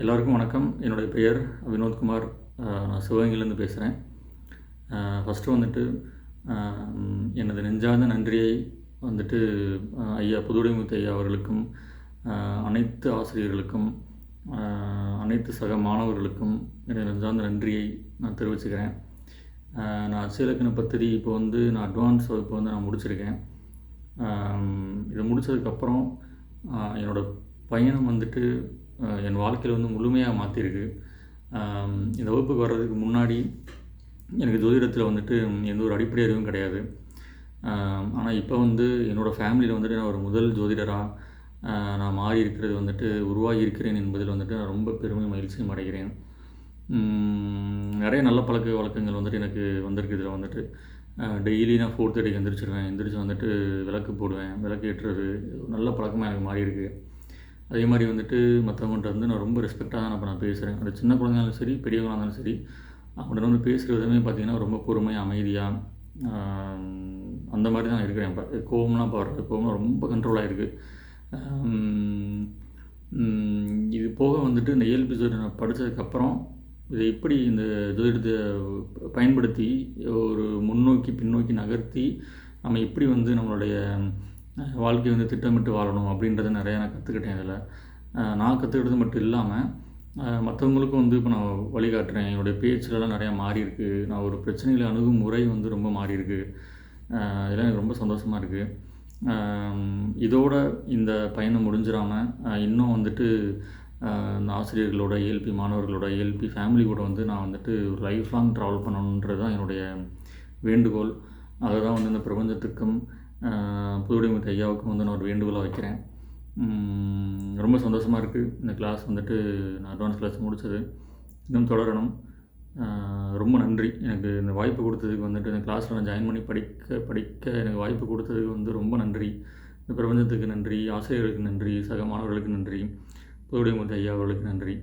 எல்லாருக்கும் வணக்கம். என்னுடைய பெயர் வினோத்குமார். நான் சிவகங்கையிலேருந்து பேசுகிறேன் ஃபஸ்ட்டு வந்துட்டு எனது நெஞ்சார்ந்த நன்றியை வந்துட்டு ஐயா புதுடைமுத்து ஐயா அவர்களுக்கும் அனைத்து ஆசிரியர்களுக்கும் அனைத்து சக மாணவர்களுக்கும் எனது நெஞ்சார்ந்த நன்றியை நான் தெரிவிச்சுக்கிறேன். நான் அச்சிலக்கண பத்திரி இப்போ வந்து நான் அட்வான்ஸ் வகுப்பு வந்து நான் முடிச்சிருக்கேன். இதை முடித்ததுக்கப்புறம் என்னோட பயணம் வந்துட்டு என் வாழ்க்கையில் வந்து முழுமையாக மாற்றிருக்கு இந்த வகுப்புக்கு வர்றதுக்கு முன்னாடி எனக்கு ஜோதிடத்தில் வந்துட்டு எந்த ஒரு அடிப்படை அறிவும் கிடையாது. ஆனால் இப்போ வந்து என்னோடய ஃபேமிலியில் வந்துட்டு நான் ஒரு முதல் ஜோதிடராக நான் மாறி இருக்கிறது வந்துட்டு உருவாகி இருக்கிறேன் என்பதில் வந்துட்டு நான் ரொம்ப பெருமை மகிழ்ச்சியும் அடைகிறேன். நிறைய நல்ல பழக்க வழக்கங்கள் வந்துட்டு எனக்கு வந்திருக்கு இதில் வந்துட்டு. டெய்லி நான் ஃபோர் தேர்ட்டிக்கு எந்திரிச்சிருவேன். எந்திரிச்சு வந்துட்டு விளக்கு போடுவேன். விளக்கு ஏற்றுறது நல்ல பழக்கமாக எனக்கு மாறி இருக்குது அதே மாதிரி வந்துட்டு மற்றவங்கள்ட்ட வந்து நான் ரொம்ப ரெஸ்பெக்டாக தான் இப்போ நான் பேசுகிறேன் அது சின்ன குழந்தைங்களும் சரி பெரியவங்களாக இருந்தாலும் சரி அவங்கள்ட்ட வந்து பேசுகிற விதமே பார்த்திங்கன்னா ரொம்ப பொறுமையாக அமைதியாக அந்த மாதிரி தான் இருக்கிறேன் இப்போ. கோவம்லாம் இப்போ கோவம்லாம் ரொம்ப கண்ட்ரோலாக இருக்குது இது போக வந்துட்டு இந்த ஏஎல்பி ஜோதிடம் நான் படித்ததுக்கப்புறம் இதை எப்படி இந்த ஜோதிடத்தை பயன்படுத்தி ஒரு முன்னோக்கி பின்னோக்கி நகர்த்தி நம்ம எப்படி வந்து நம்மளுடைய வாழ்க்கையை வந்து திட்டமிட்டு வாழணும் அப்படின்றத நிறையா நான் கற்றுக்கிட்டேன் இதில். நான் கற்றுக்கிட்டது மட்டும் இல்லாமல் மற்றவங்களுக்கும் வந்து இப்போ நான் வழிகாட்டுறேன். என்னுடைய பேச்சிலலாம் நிறையா மாறி இருக்குது நான் ஒரு பிரச்சனைகளை அணுகும் முறை வந்து ரொம்ப மாறி இருக்குது இதெல்லாம் எனக்கு ரொம்ப சந்தோஷமாக இருக்குது இதோட இந்த பயணம் முடிஞ்சிடாமல் இன்னும் வந்துட்டு இந்த ஆசிரியர்களோட ஏஎல்பி மாணவர்களோட ஏஎல்பி ஃபேமிலி கூட வந்து நான் வந்துட்டு ஒரு லைஃப் லாங் ட்ராவல் பண்ணணுன்றது தான் என்னுடைய வேண்டுகோள். அதை தான் வந்து இந்த பிரபஞ்சத்துக்கும் புதுடைமுத்து ஐயாவுக்கும் வந்து நான் ஒரு வேண்டுகோளாக வைக்கிறேன். ரொம்ப சந்தோஷமாக இருக்குது இந்த கிளாஸ் வந்துட்டு நான் அட்வான்ஸ் கிளாஸ் முடித்தது இன்னும் தொடரணும். ரொம்ப நன்றி. எனக்கு இந்த வாய்ப்பு கொடுத்ததுக்கு வந்துட்டு இந்த கிளாஸில் நான் ஜாயின் பண்ணி படிக்க படிக்க எனக்கு வாய்ப்பு கொடுத்ததுக்கு வந்து ரொம்ப நன்றி. இந்த பிரபஞ்சத்துக்கு நன்றி ஆசிரியர்களுக்கு நன்றி சக மாணவர்களுக்கு நன்றி புதுடைமுத்து ஐயா அவர்களுக்கு நன்றி.